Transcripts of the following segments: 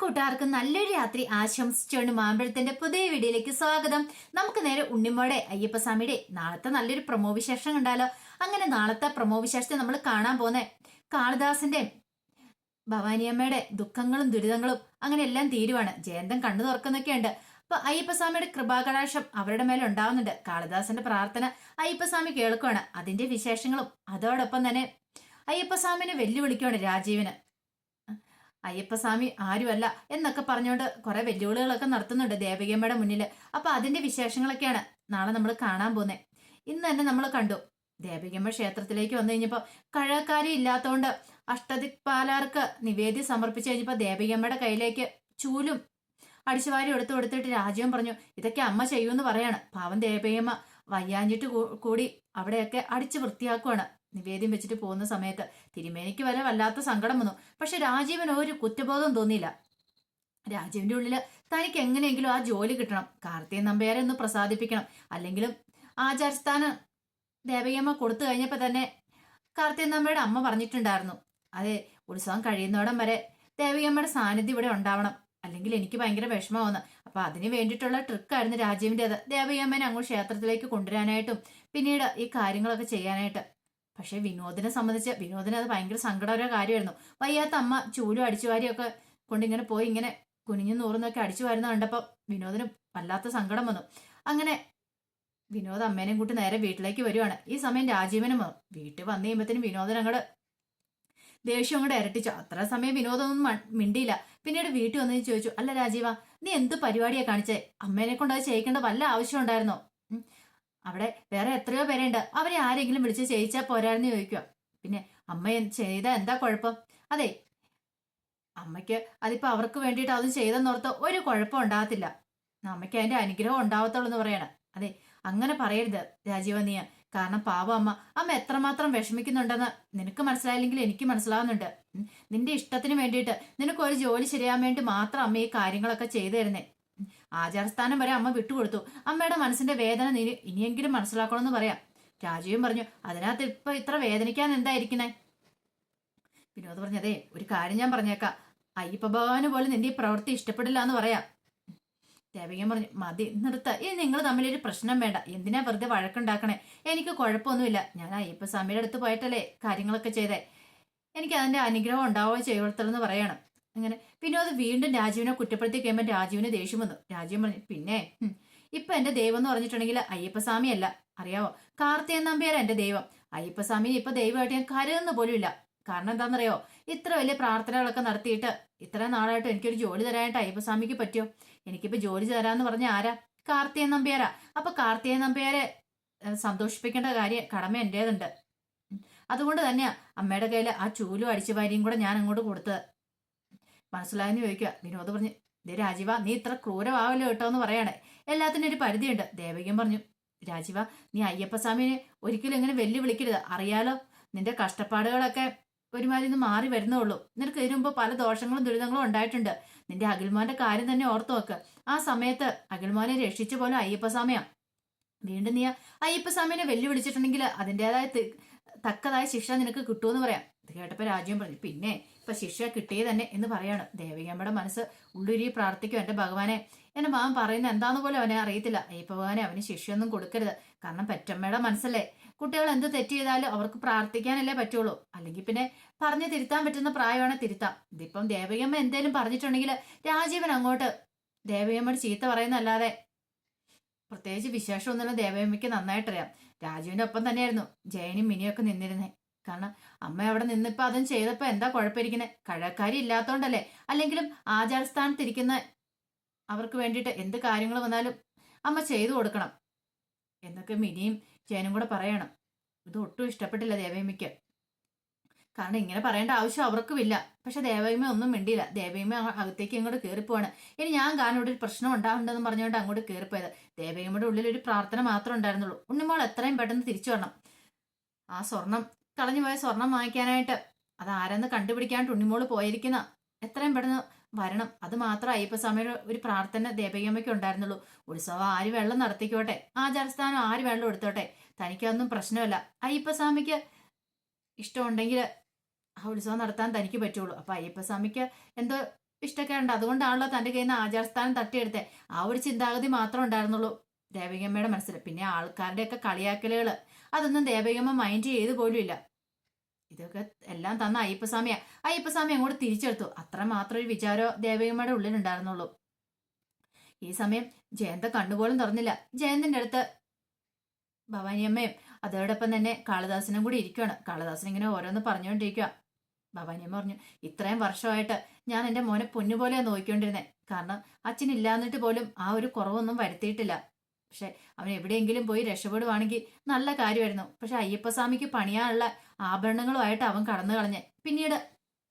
കൂട്ടുകാർക്ക് നല്ലൊരു രാത്രി ആശംസിച്ചുകൊണ്ട് മാമ്പഴത്തിന്റെ പുതിയ വീഡിയോയിലേക്ക് സ്വാഗതം. നമുക്ക് നേരെ ഉണ്ണിമ്മയുടെ അയ്യപ്പസ്വാമിയുടെ നാളത്തെ നല്ലൊരു പ്രമോ വിശേഷം കണ്ടാലോ? അങ്ങനെ നാളത്തെ പ്രമോ വിശേഷത്തെ നമ്മൾ കാണാൻ പോന്നെ. കാളിദാസിന്റെ ഭവാനിയമ്മയുടെ ദുഃഖങ്ങളും ദുരിതങ്ങളും അങ്ങനെ എല്ലാം തീരുവാണ്. ജയന്തം കണ്ണു തുറക്കുന്നൊക്കെയുണ്ട്. അപ്പൊ അയ്യപ്പസ്വാമിയുടെ കൃപാകടാക്ഷം അവരുടെ മേലെ ഉണ്ടാവുന്നുണ്ട്. കാളിദാസന്റെ പ്രാർത്ഥന അയ്യപ്പസ്വാമി കേൾക്കുവാണ്. അതിന്റെ വിശേഷങ്ങളും അതോടൊപ്പം തന്നെ അയ്യപ്പസ്വാമിനെ വെല്ലുവിളിക്കുവാണ് രാജീവിന്. അയ്യപ്പസ്വാമി ആരുമല്ല എന്നൊക്കെ പറഞ്ഞുകൊണ്ട് കുറെ വെല്ലുവിളികളൊക്കെ നടത്തുന്നുണ്ട് ദേവികമ്മയുടെ മുന്നിൽ അപ്പൊ അതിന്റെ വിശേഷങ്ങളൊക്കെയാണ് നാളെ നമ്മൾ കാണാൻ പോകുന്നത് ഇന്ന് തന്നെ നമ്മൾ കണ്ടു. ദേവികമ്മ ക്ഷേത്രത്തിലേക്ക് വന്നു കഴിഞ്ഞപ്പോൾ കഴക്കാരി ഇല്ലാത്തതുകൊണ്ട് അഷ്ടദിക്പാലാർക്ക് നിവേദ്യം സമർപ്പിച്ചു കഴിഞ്ഞപ്പോൾ ദേവികമ്മയുടെ കയ്യിലേക്ക് ചൂലും അടിച്ചുവാരി എടുത്തു കൊടുത്തിട്ട് രാജ്യം പറഞ്ഞു ഇതൊക്കെ അമ്മ ചെയ്യൂന്ന് പറയാണ്. പാവം ദേവികമ്മ വയ്യാഞ്ഞിട്ട് കൂടി അവിടെയൊക്കെ അടിച്ചു വൃത്തിയാക്കുവാണ്. നിവേദ്യം വെച്ചിട്ട് പോകുന്ന സമയത്ത് തിരുമേനിക്ക് വരെ വല്ലാത്ത സങ്കടം വന്നു. പക്ഷെ രാജീവന് ഒരു കുറ്റബോധം തോന്നിയില്ല. രാജീവിന്റെ ഉള്ളിൽ തനിക്ക് എങ്ങനെയെങ്കിലും ആ ജോലി കിട്ടണം. കാർത്തിയൻ നമ്പ്യാരെ ഒന്ന് പ്രസാദിപ്പിക്കണം. അല്ലെങ്കിലും ആചാരസ്ഥാനം ദേവയമ്മ കൊടുത്തു കഴിഞ്ഞപ്പോ തന്നെ കാർത്തിയൻ നമ്പയുടെ അമ്മ പറഞ്ഞിട്ടുണ്ടായിരുന്നു. അതെ ഉത്സവം കഴിയുന്നോടം വരെ ദേവയമ്മയുടെ സാന്നിധ്യം ഇവിടെ ഉണ്ടാവണം. അല്ലെങ്കിൽ എനിക്ക് ഭയങ്കര വിഷമമാവുന്ന. അപ്പൊ അതിന് വേണ്ടിയിട്ടുള്ള ട്രിക്കായിരുന്നു രാജീവിന്റെ അത് ദേവയമ്മനെ അങ്ങോട്ട് ക്ഷേത്രത്തിലേക്ക് കൊണ്ടുവരാനായിട്ടും പിന്നീട് ഈ കാര്യങ്ങളൊക്കെ ചെയ്യാനായിട്ട്. പക്ഷെ വിനോദിനെ സംബന്ധിച്ച് വിനോദിന് അത് ഭയങ്കര സങ്കടകര കാര്യമായിരുന്നു. വയ്യാത്ത അമ്മ ചൂലും കൊണ്ട് ഇങ്ങനെ പോയി ഇങ്ങനെ കുനിഞ്ഞു നൂറുന്നൊക്കെ അടിച്ചു വരുന്ന കണ്ടപ്പോൾ വിനോദിന് വല്ലാത്ത സങ്കടം വന്നു. അങ്ങനെ വിനോദ് അമ്മേനെയും കൂട്ടി നേരെ വീട്ടിലേക്ക് വരുവാണ്. ഈ സമയം രാജീവനും വന്നു. വീട്ടിൽ വന്നു കഴിയുമ്പത്തേനും വിനോദൻ അങ്ങോട്ട് ദേഷ്യം അങ്ങോട്ട് ഇരട്ടിച്ചു. അത്ര സമയം വിനോദമൊന്നും മിണ്ടിയില്ല. പിന്നീട് വീട്ടിൽ വന്നു ചോദിച്ചു അല്ല രാജീവ നീ എന്ത് പരിപാടിയാണ് കാണിച്ചേ? അമ്മേനെ കൊണ്ട് അത് ചെയ്യിക്കേണ്ട വല്ല ആവശ്യം ഉണ്ടായിരുന്നോ. അവിടെ വേറെ എത്രയോ പേരുണ്ട്. അവരെ ആരെങ്കിലും വിളിച്ച് ചെയ്യിച്ചാൽ പോരാന്ന് ചോദിക്കുക പിന്നെ അമ്മ ചെയ്ത എന്താ കുഴപ്പം? അതെ അമ്മയ്ക്ക് അതിപ്പോ അവർക്ക് വേണ്ടിയിട്ട് അത് ചെയ്തെന്നോർത്ത് ഒരു കുഴപ്പം ഉണ്ടാകത്തില്ല. അമ്മയ്ക്ക് അതിന്റെ അനുഗ്രഹം ഉണ്ടാവത്തുള്ളൂ എന്ന് പറയണം. അതെ അങ്ങനെ പറയരുത് രാജീവ നീ. കാരണം പാവം അമ്മ. അമ്മ എത്രമാത്രം വിഷമിക്കുന്നുണ്ടെന്ന് നിനക്ക് മനസ്സിലായില്ലെങ്കിൽ എനിക്ക് മനസ്സിലാവുന്നുണ്ട്. നിന്റെ ഇഷ്ടത്തിന് വേണ്ടിയിട്ട് നിനക്ക് ഒരു ജോലി ശരിയാൻ വേണ്ടി മാത്രം അമ്മ ഈ കാര്യങ്ങളൊക്കെ ചെയ്തു തരുന്നേ. ആചാരസ്ഥാനം വരെ അമ്മ വിട്ടുകൊടുത്തു. അമ്മയുടെ മനസ്സിന്റെ വേദന നീ ഇനിയെങ്കിലും മനസ്സിലാക്കണമെന്ന് പറയാം. രാജീവൻ പറഞ്ഞു അതിനകത്ത് ഇപ്പൊ ഇത്ര വേദനിക്കാൻ എന്തായിരിക്കണേ വിനോദ് പറഞ്ഞതേ ഒരു കാര്യം ഞാൻ പറഞ്ഞേക്കാം. അയ്യപ്പ ഭഗവാന് പോലും നിന്റെ ഈ പ്രവൃത്തി ഇഷ്ടപ്പെടില്ല എന്ന് പറയാം. ദേവകൻ പറഞ്ഞു മതി നിർത്ത. ഇനി നിങ്ങൾ തമ്മിലൊരു പ്രശ്നം വേണ്ട. എന്തിനാ വെറുതെ വഴക്കുണ്ടാക്കണേ? എനിക്ക് കുഴപ്പമൊന്നുമില്ല. ഞാൻ അയ്യപ്പ സ്വാമിയുടെ അടുത്ത് പോയിട്ടല്ലേ കാര്യങ്ങളൊക്കെ ചെയ്തേ. എനിക്ക് അതിന്റെ അനുഗ്രഹം ഉണ്ടാവുകയോ എന്ന് പറയണം. അങ്ങനെ. വിനോദ് വീണ്ടും രാജീവിനെ കുറ്റപ്പെടുത്തി കഴിയുമ്പോൾ രാജീവിന് ദേഷ്യം വന്നു. രാജീവൻ പറഞ്ഞു പിന്നെ ഇപ്പൊ എന്റെ ദൈവം എന്ന് പറഞ്ഞിട്ടുണ്ടെങ്കിൽ അയ്യപ്പസ്വാമി അല്ല. അറിയാവോ? കാർത്തിയൻ നമ്പ്യാര എന്റെ ദൈവം. അയ്യപ്പസ്വാമിനെ ഇപ്പൊ ദൈവമായിട്ട് ഞാൻ കരുതുന്ന ഇല്ല. കാരണം എന്താണെന്നറിയോ ഇത്ര വലിയ പ്രാർത്ഥനകളൊക്കെ നടത്തിയിട്ട് ഇത്ര നാളായിട്ട് എനിക്കൊരു ജോലി തരാനായിട്ട് അയ്യപ്പസ്വാമിക്ക് പറ്റിയോ എനിക്കിപ്പോ ജോലി തരാന്ന് പറഞ്ഞ ആരാ? കാർത്തികൻ നമ്പ്യാരാ. അപ്പൊ കാർത്തികൻ നമ്പ്യാരെ സന്തോഷിപ്പിക്കേണ്ട കാര്യം കടമ എന്റേതുണ്ട് അതുകൊണ്ട് തന്നെയാ അമ്മയുടെ കയ്യിൽ ആ ചൂലും അടിച്ചു വാരിയും കൂടെ ഞാൻ അങ്ങോട്ട് കൊടുത്തത്. മനസ്സിലായെന്ന് ചോദിക്കുക. വിനോദ് പറഞ്ഞു ദേ രാജീവ നീ ഇത്ര ക്രൂരമാവല്ലോ കേട്ടോ എന്ന് പറയണേ. എല്ലാത്തിനും ഒരു പരിധിയുണ്ട്. ദേവകിയും പറഞ്ഞു രാജീവ നീ അയ്യപ്പസ്വാമിനെ ഒരിക്കലും ഇങ്ങനെ വെല്ലുവിളിക്കരുത്. അറിയാലോ നിന്റെ കഷ്ടപ്പാടുകളൊക്കെ ഒരുമാതിരി ഒന്ന് മാറി വരുന്നുള്ളൂ നിനക്ക് ഇതിനു മുമ്പ് പല ദോഷങ്ങളും ദുരിതങ്ങളും ഉണ്ടായിട്ടുണ്ട്. നിന്റെ അഖിൽമാന്റെ കാര്യം തന്നെ ഓർത്തു വെക്ക് ആ സമയത്ത് അഖിൽമാനെ രക്ഷിച്ച പോലെ അയ്യപ്പസ്വാമിയാ. വീണ്ടും നീ അയ്യപ്പസ്വാമിനെ വെല്ലുവിളിച്ചിട്ടുണ്ടെങ്കിൽ അതിന്റെതായ തക്കതായ ശിക്ഷ നിനക്ക് കിട്ടുമെന്ന് പറയാം. കേട്ടപ്പോൾ രാജ്യം പറഞ്ഞു പിന്നെ ഇപ്പൊ ശിക്ഷ കിട്ടിയേ തന്നെ എന്ന് പറയാണ്. ദേവികമ്മയുടെ മനസ്സ് ഉള്ളുരി പ്രാർത്ഥിക്കും. എന്റെ ഭഗവാനെ എന്റെ മാൻ പറയുന്ന എന്താന്ന് പോലും അവനെ അറിയത്തില്ല. ഈ ഭഗവാനെ അവന് ശിക്ഷയൊന്നും കൊടുക്കരുത്. കാരണം പെറ്റമ്മയുടെ മനസ്സല്ലേ. കുട്ടികൾ എന്ത് തെറ്റ് ചെയ്താലും അവർക്ക് പ്രാർത്ഥിക്കാനല്ലേ പറ്റുള്ളൂ. അല്ലെങ്കിൽ പിന്നെ പറഞ്ഞു തിരുത്താൻ പറ്റുന്ന പ്രായമാണ് തിരുത്താം. ഇതിപ്പം ദേവികമ്മ എന്തേലും പറഞ്ഞിട്ടുണ്ടെങ്കിൽ രാജീവൻ അങ്ങോട്ട് ദേവികമ്മയുടെ ചീത്ത പറയുന്നല്ലാതെ പ്രത്യേകിച്ച് വിശേഷമൊന്നുമില്ല ദേവയമ്മയ്ക്ക് നന്നായിട്ടറിയാം. രാജുവിന്റെ ഒപ്പം തന്നെയായിരുന്നു ജയനും മിനിയൊക്കെ നിന്നിരുന്നേ. കാരണം അമ്മ അവിടെ നിന്നിപ്പോ അതും ചെയ്തപ്പോ എന്താ കുഴപ്പമിരിക്കുന്നത് കഴക്കാരി ഇല്ലാത്തോണ്ടല്ലേ? അല്ലെങ്കിലും ആചാരസ്ഥാനത്തിരിക്കുന്ന അവർക്ക് വേണ്ടിയിട്ട് എന്ത് കാര്യങ്ങൾ വന്നാലും അമ്മ ചെയ്തു കൊടുക്കണം. എന്നൊക്കെ മിനിയും ചേനും കൂടെ പറയണം. ഇത് ഒട്ടും ഇഷ്ടപ്പെട്ടില്ല ദേവയമ്മയ്ക്ക്. കാരണം ഇങ്ങനെ പറയേണ്ട ആവശ്യം അവർക്കുമില്ല. പക്ഷെ ദേവയമ്മ ഒന്നും മിണ്ടിയില്ല. ദേവയമ്മ അകത്തേക്ക് ഇങ്ങോട്ട് കയറിപ്പോവാണ് ഇനി ഞാൻ കാരണം ഇവിടെ ഒരു പ്രശ്നം ഉണ്ടാവുന്നുണ്ടെന്ന് പറഞ്ഞുകൊണ്ട് അങ്ങോട്ട് കയറിപ്പോയത് ദേവയമ്മയുടെ ഉള്ളിൽ ഒരു പ്രാർത്ഥന മാത്രമേ ഉണ്ടായിരുന്നുള്ളൂ. ഉണ്ണിമോൾ എത്രയും പെട്ടെന്ന് തിരിച്ചു വരണം. ആ സ്വർണം കളഞ്ഞു പോയ സ്വർണം വാങ്ങിക്കാനായിട്ട്. അത് ആരെന്ന് തുണ്ണിമോൾ പോയിരിക്കുന്ന. എത്രയും പെട്ടെന്ന് വരണം. അത് മാത്രം അയ്യപ്പസ്വാമിയുടെ ഒരു പ്രാർത്ഥന ദേവയമ്മയ്ക്ക് ഉണ്ടായിരുന്നുള്ളൂ. ഉത്സവം ആര് വെള്ളം നടത്തിക്കോട്ടെ? ആചാരസ്ഥാനം ആര് വെള്ളം എടുത്തോട്ടെ? തനിക്കൊന്നും പ്രശ്നമല്ല. അയ്യപ്പസ്വാമിക്ക് ഇഷ്ടമുണ്ടെങ്കിൽ ആ ഉത്സവം നടത്താൻ തനിക്ക് പറ്റുള്ളൂ. അപ്പൊ അയ്യപ്പസ്വാമിക്ക് എന്തോ ഇഷ്ടക്കേടുണ്ട്. അതുകൊണ്ടാണല്ലോ തന്റെ കയ്യിൽ നിന്ന് ആചാരസ്ഥാനം തട്ടിയെടുത്തേ. ആ ഒരു ചിന്താഗതി മാത്രമേ ഉണ്ടായിരുന്നുള്ളൂ ദേവികമ്മയുടെ മനസ്സിൽ പിന്നെ ആൾക്കാരുടെയൊക്കെ കളിയാക്കലുകൾ അതൊന്നും ദേവികമ്മ മൈൻഡ് ചെയ്ത് പോലും ഇല്ല ഇതൊക്കെ എല്ലാം തന്ന അയ്യപ്പസ്വാമിയാ. അയ്യപ്പസ്വാമി അങ്ങോട്ട് തിരിച്ചെടുത്തു. അത്ര മാത്രം ഒരു വിചാരം ദേവികമ്മയുടെ ഉള്ളിലുണ്ടായിരുന്നുള്ളൂ. ഈ സമയം ജയന്ത കണ്ണുപോലും തുറന്നില്ല. ജയന്തിന്റെ അടുത്ത് ഭവാനിയമ്മയും അതോടൊപ്പം തന്നെ കാളിദാസനും കൂടി ഇരിക്കുകയാണ് കാളിദാസൻ ഇങ്ങനെ ഓരോന്ന് പറഞ്ഞുകൊണ്ടിരിക്കുക ഭവാനിയമ്മ പറഞ്ഞു ഇത്രയും വർഷമായിട്ട് ഞാൻ എന്റെ മോനെ പൊന്നുപോലെ നോക്കിക്കൊണ്ടിരുന്നേ. കാരണം അച്ഛൻ ഇല്ലാന്നിട്ട് പോലും ആ ഒരു കുറവൊന്നും വരുത്തിയിട്ടില്ല. പക്ഷെ അവൻ എവിടെയെങ്കിലും പോയി രക്ഷപ്പെടുവാണെങ്കിൽ നല്ല കാര്യമായിരുന്നു. പക്ഷെ അയ്യപ്പസ്വാമിക്ക് പണിയാനുള്ള ആഭരണങ്ങളുമായിട്ട് അവൻ കടന്നു കളഞ്ഞ്. പിന്നീട്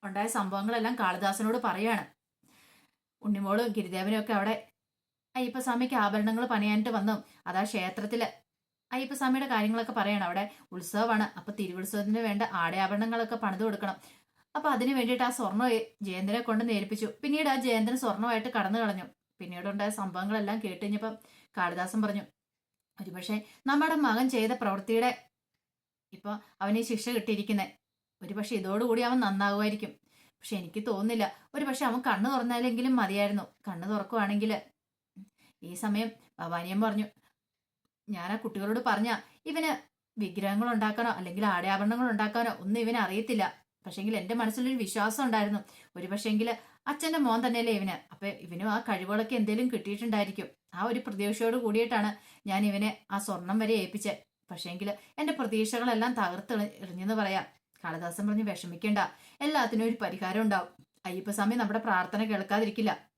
ഉണ്ടായ സംഭവങ്ങളെല്ലാം കാളിദാസനോട് പറയാണ്. ഉണ്ണിമോളും ഗിരിദേവനും ഒക്കെ അവിടെ അയ്യപ്പസ്വാമിക്ക് ആഭരണങ്ങൾ പണിയാനായിട്ട് വന്നു. അതാ ക്ഷേത്രത്തിൽ. അയ്യപ്പസ്വാമിയുടെ കാര്യങ്ങളൊക്കെ പറയണം. അവിടെ ഉത്സവമാണ്. അപ്പൊ തിരുവുത്സവത്തിന് വേണ്ട ആടയാഭരണങ്ങളൊക്കെ പണിത് കൊടുക്കണം. അപ്പൊ അതിനു വേണ്ടിയിട്ട് ആ സ്വർണ ജയന്തനെ കൊണ്ട് നേരിപ്പിച്ചു. പിന്നീട് ആ ജയന്തൻ സ്വർണമായിട്ട് കടന്നു കളഞ്ഞു. പിന്നീടുണ്ടായ സംഭവങ്ങളെല്ലാം കേട്ട് കഴിഞ്ഞപ്പം കാളിദാസൻ പറഞ്ഞു ഒരുപക്ഷെ നമ്മുടെ മകൻ ചെയ്ത പ്രവൃത്തിയുടെ ഇപ്പൊ അവന് ശിക്ഷ കിട്ടിയിരിക്കുന്നത് ഒരുപക്ഷെ ഇതോടുകൂടി അവൻ നന്നാകുമായിരിക്കും. പക്ഷെ എനിക്ക് തോന്നുന്നില്ല. ഒരുപക്ഷെ അവൻ കണ്ണു തുറന്നാലെങ്കിലും മതിയായിരുന്നു. കണ്ണു തുറക്കുവാണെങ്കിൽ ഈ സമയം ഭവാനിയൻ പറഞ്ഞു ഞാൻ ആ കുട്ടികളോട് പറഞ്ഞ ഇവന് വിഗ്രഹങ്ങൾ ഉണ്ടാക്കാനോ അല്ലെങ്കിൽ ആടയാഭരണങ്ങൾ ഉണ്ടാക്കാനോ ഒന്നും ഇവന് അറിയത്തില്ല. പക്ഷെങ്കിൽ എന്റെ മനസ്സിലൊരു വിശ്വാസം ഉണ്ടായിരുന്നു. ഒരു പക്ഷെങ്കിൽ അച്ഛന്റെ മോൻ തന്നെയല്ലേ ഇവന്. അപ്പൊ ഇവനും ആ കഴിവുകളൊക്കെ എന്തേലും കിട്ടിയിട്ടുണ്ടായിരിക്കും. ആ ഒരു പ്രതീക്ഷയോട് കൂടിയിട്ടാണ് ഞാൻ ഇവനെ ആ സ്വർണം വരെ ഏൽപ്പിച്ചത് പക്ഷേങ്കിൽ എന്റെ പ്രതീക്ഷകളെല്ലാം തകർത്ത് എറിഞ്ഞെന്ന് പറയാം. കാളിദാസൻ പറഞ്ഞ് വിഷമിക്കേണ്ട. എല്ലാത്തിനും ഒരു പരിഹാരം ഉണ്ടാവും. അയ്യപ്പസ്വാമി നമ്മുടെ പ്രാർത്ഥന കേൾക്കാതിരിക്കില്ല.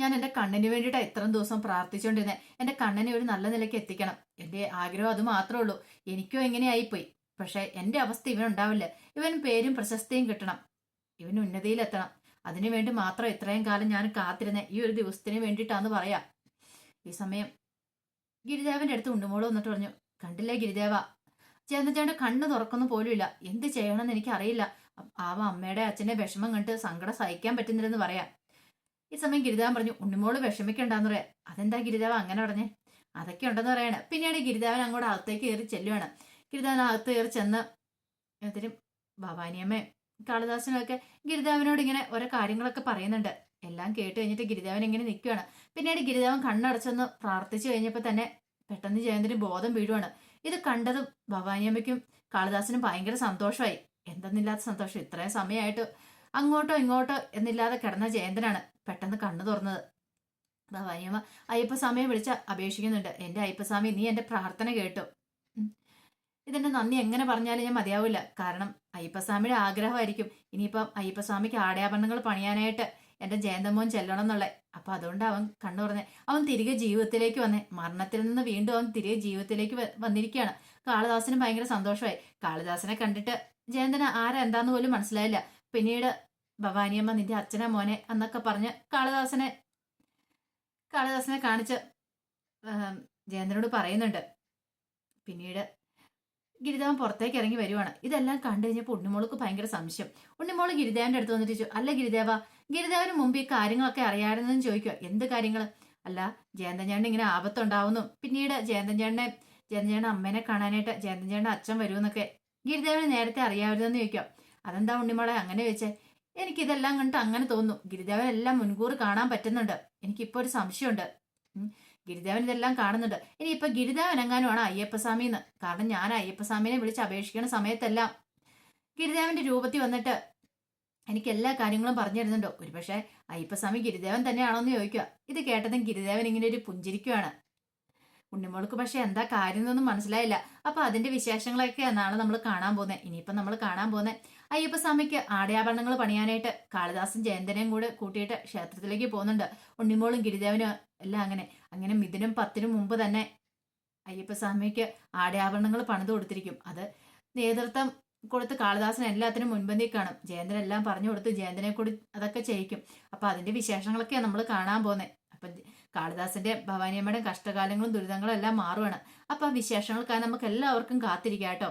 ഞാൻ എന്റെ കണ്ണിന് വേണ്ടിയിട്ടാണ് ഇത്രയും ദിവസം പ്രാർത്ഥിച്ചുകൊണ്ടിരുന്നത് എന്റെ കണ്ണിനെ ഒരു നല്ല നിലയ്ക്ക് എത്തിക്കണം. എന്റെ ആഗ്രഹം അത് മാത്രമേ ഉള്ളൂ. എനിക്കും എങ്ങനെയായിപ്പോയി. പക്ഷേ എന്റെ അവസ്ഥ ഇവനുണ്ടാവില്ല. ഇവൻ പേരും പ്രശസ്തിയും കിട്ടണം. ഇവൻ ഉന്നതിയിലെത്തണം. അതിനുവേണ്ടി മാത്രം ഇത്രയും കാലം ഞാൻ കാത്തിരുന്ന. ഈ ഒരു ദിവസത്തിന് വേണ്ടിയിട്ടാന്ന് പറയാം. ഈ സമയം ഗിരിദേവന്റെ അടുത്ത് ഉണ്ടുമോൾ വന്നിട്ട് പറഞ്ഞു കണ്ടില്ലേ ഗിരിദേവ? ചേന്തച്ചേണ്ട കണ്ണ് തുറക്കുന്നു പോലുമില്ല. എന്ത് ചെയ്യണമെന്ന് എനിക്ക് അറിയില്ല ആവ അമ്മയുടെ അച്ഛനെ വിഷമം കണ്ട് സങ്കടം സഹിക്കാൻ പറ്റുന്നില്ലെന്ന് പറയാം. ഈ സമയം ഗിരിദേവൻ പറഞ്ഞു ഉണ്ണിമോൾ വിഷമിക്കണ്ടെന്ന് പറയാം. അതെന്താ ഗിരിദേവ അങ്ങനെ പറഞ്ഞേ? അതൊക്കെ ഉണ്ടെന്ന് പറയാണ്. പിന്നീട് ഗിരിദേവൻ അങ്ങോട്ട് അകത്തേക്ക് കയറി ചെല്ലുവാണ്. ഗിരിദേവൻ അകത്ത് കയറി ചെന്ന് എന്നിട്ടും ഭവാനിയമ്മയും കാളിദാസനൊക്കെ ഗിരിദാവിനോട് ഇങ്ങനെ ഓരോ കാര്യങ്ങളൊക്കെ പറയുന്നുണ്ട്. എല്ലാം കേട്ട് കഴിഞ്ഞിട്ട് ഗിരിദാവൻ ഇങ്ങനെ നിൽക്കുകയാണ് പിന്നീട് ഗിരിദാവൻ കണ്ണടച്ചൊന്ന് പ്രാർത്ഥിച്ചു കഴിഞ്ഞപ്പോൾ തന്നെ പെട്ടെന്ന് ജയന്തിന് ബോധം വീഴുവാണ്. ഇത് കണ്ടതും ഭവാനിയമ്മയ്ക്കും കാളിദാസനും ഭയങ്കര സന്തോഷമായി. എന്തെന്നില്ലാത്ത സന്തോഷം. ഇത്രയും സമയമായിട്ട് അങ്ങോട്ടോ ഇങ്ങോട്ടോ എന്നില്ലാതെ കിടന്ന ജയന്തനാണ് പെട്ടെന്ന് കണ്ണു തുറന്നത്. ഭവാനിയമ്മ അയ്യപ്പസ്വാമിയെ വിളിച്ച് അപേക്ഷിക്കുന്നുണ്ട്. എന്റെ അയ്യപ്പസ്വാമി നീ എന്റെ പ്രാർത്ഥന കേട്ടു. ഇതിന്റെ നന്ദി. എങ്ങനെ പറഞ്ഞാലും ഞാൻ മതിയാവില്ല കാരണം അയ്യപ്പസ്വാമിയുടെ ആഗ്രഹമായിരിക്കും. ഇനിയിപ്പം അയ്യപ്പസ്വാമിക്ക് ആടയാഭരണങ്ങൾ പണിയാനായിട്ട് എന്റെ ജയന്തമോൻ ചെല്ലണം എന്നുള്ള അപ്പൊ അതുകൊണ്ട് അവൻ കണ്ണു പറഞ്ഞേ അവൻ തിരികെ ജീവിതത്തിലേക്ക് വന്നേ മരണത്തിൽ നിന്ന് വീണ്ടും അവൻ തിരികെ ജീവിതത്തിലേക്ക് വന്നിരിക്കുകയാണ്. കാളിദാസന് ഭയങ്കര സന്തോഷമായി. കാളിദാസനെ കണ്ടിട്ട് ജയന്തന് ആരെന്താന്ന് പോലും മനസ്സിലായില്ല. പിന്നീട് ഭവാനിയമ്മ നിന്റെ അച്ഛനെ മോനെ എന്നൊക്കെ പറഞ്ഞ് കാളിദാസനെ കാളിദാസനെ കാണിച്ച് ജയന്തനോട് പറയുന്നുണ്ട്. പിന്നീട് ഗിരിദേവൻ പുറത്തേക്ക് ഇറങ്ങി വരുവാണ്. ഇതെല്ലാം കണ്ടു കഴിഞ്ഞപ്പോൾ ഉണ്ണിമോൾക്ക് ഭയങ്കര സംശയം. ഉണ്ണിമോൾ ഗിരിദേവന്റെ അടുത്ത് വന്നിട്ട് ചോദിച്ചു അല്ല ഗിരിദേവ ഗിരിദേവന് മുമ്പ് ഈ കാര്യങ്ങളൊക്കെ അറിയാമായിരുന്നെന്ന് ചോദിക്കുക എന്ത് കാര്യങ്ങൾ അല്ല ജയന്തൻ ഇങ്ങനെ ആപത്തുണ്ടാവുന്നു. പിന്നീട് ജയന്തൻ ചേട്ടനെ ജയന്തൻ അമ്മേനെ കാണാനായിട്ട് ജയന്തൻ അച്ഛൻ വരുമെന്നൊക്കെ ഗിരിദേവന് നേരത്തെ അറിയാമായിരുന്നെന്ന് ചോദിക്കുക അതെന്താ ഉണ്ണിമോളെ അങ്ങനെ വെച്ചേ എനിക്കിതെല്ലാം കണ്ടിട്ട് അങ്ങനെ തോന്നുന്നു. ഗിരിദേവൻ എല്ലാം മുൻകൂർ കാണാൻ പറ്റുന്നുണ്ട്. എനിക്കിപ്പോ ഒരു സംശയമുണ്ട്. ഗിരിദേവൻ ഇതെല്ലാം കാണുന്നുണ്ട്. ഇനി ഇപ്പൊ ഗിരിദേവൻ എങ്ങാനുമാണ് അയ്യപ്പസ്വാമി എന്ന് കാരണം ഞാൻ അയ്യപ്പസ്വാമിനെ വിളിച്ച് അപേക്ഷിക്കുന്ന സമയത്തെല്ലാം ഗിരിദേവന്റെ രൂപത്തിൽ വന്നിട്ട് എനിക്ക് എല്ലാ കാര്യങ്ങളും പറഞ്ഞു തരുന്നുണ്ടോ. ഒരുപക്ഷെ അയ്യപ്പസ്വാമി ഗിരിദേവൻ തന്നെയാണോ എന്ന് ചോദിക്കുക. ഇത് കേട്ടതും ഗിരിദേവൻ ഇങ്ങനെ ഒരു പുഞ്ചിരിക്കുവാണ്. ഉണ്ണിമോൾക്ക് പക്ഷെ എന്താ കാര്യം എന്നൊന്നും മനസ്സിലായില്ല. അപ്പൊ അതിന്റെ വിശേഷങ്ങളൊക്കെ നാളെ നമ്മൾ കാണാൻ പോകുന്നത്. ഇനിയിപ്പം നമ്മൾ കാണാൻ പോകുന്നത് അയ്യപ്പസ്വാമിക്ക് ആടയാഭരണങ്ങൾ പണിയാനായിട്ട് കാളിദാസൻ ജയന്തനെയും കൂടെ കൂട്ടിയിട്ട് ക്ഷേത്രത്തിലേക്ക് പോകുന്നുണ്ട്. ഉണ്ണിമോളും ഗിരിദേവനും എല്ലാം അങ്ങനെ. അങ്ങനെ മിഥുനും പത്തിനും മുമ്പ് തന്നെ അയ്യപ്പസ്വാമിക്ക് ആടയാഭരണങ്ങൾ പണിത് കൊടുത്തിരിക്കും. അത് നേതൃത്വം കൊടുത്ത് കാളിദാസൻ എല്ലാത്തിനും മുൻപന്തി കാണും. ജയന്തൻ എല്ലാം പറഞ്ഞു കൊടുത്ത് ജയന്തനെ കൂടി അതൊക്കെ ചെയ്യിക്കും. അപ്പൊ അതിന്റെ വിശേഷങ്ങളൊക്കെയാണ് നമ്മൾ കാണാൻ പോകുന്നത് അപ്പൊ കാളിദാസന്റെ ഭവാനിയമ്മയുടെ കഷ്ടകാലങ്ങളും ദുരിതങ്ങളും എല്ലാം മാറുവാണ്. അപ്പൊ ആ വിശേഷങ്ങൾക്കായി നമുക്ക് എല്ലാവർക്കും കാത്തിരിക്കാം കേട്ടോ.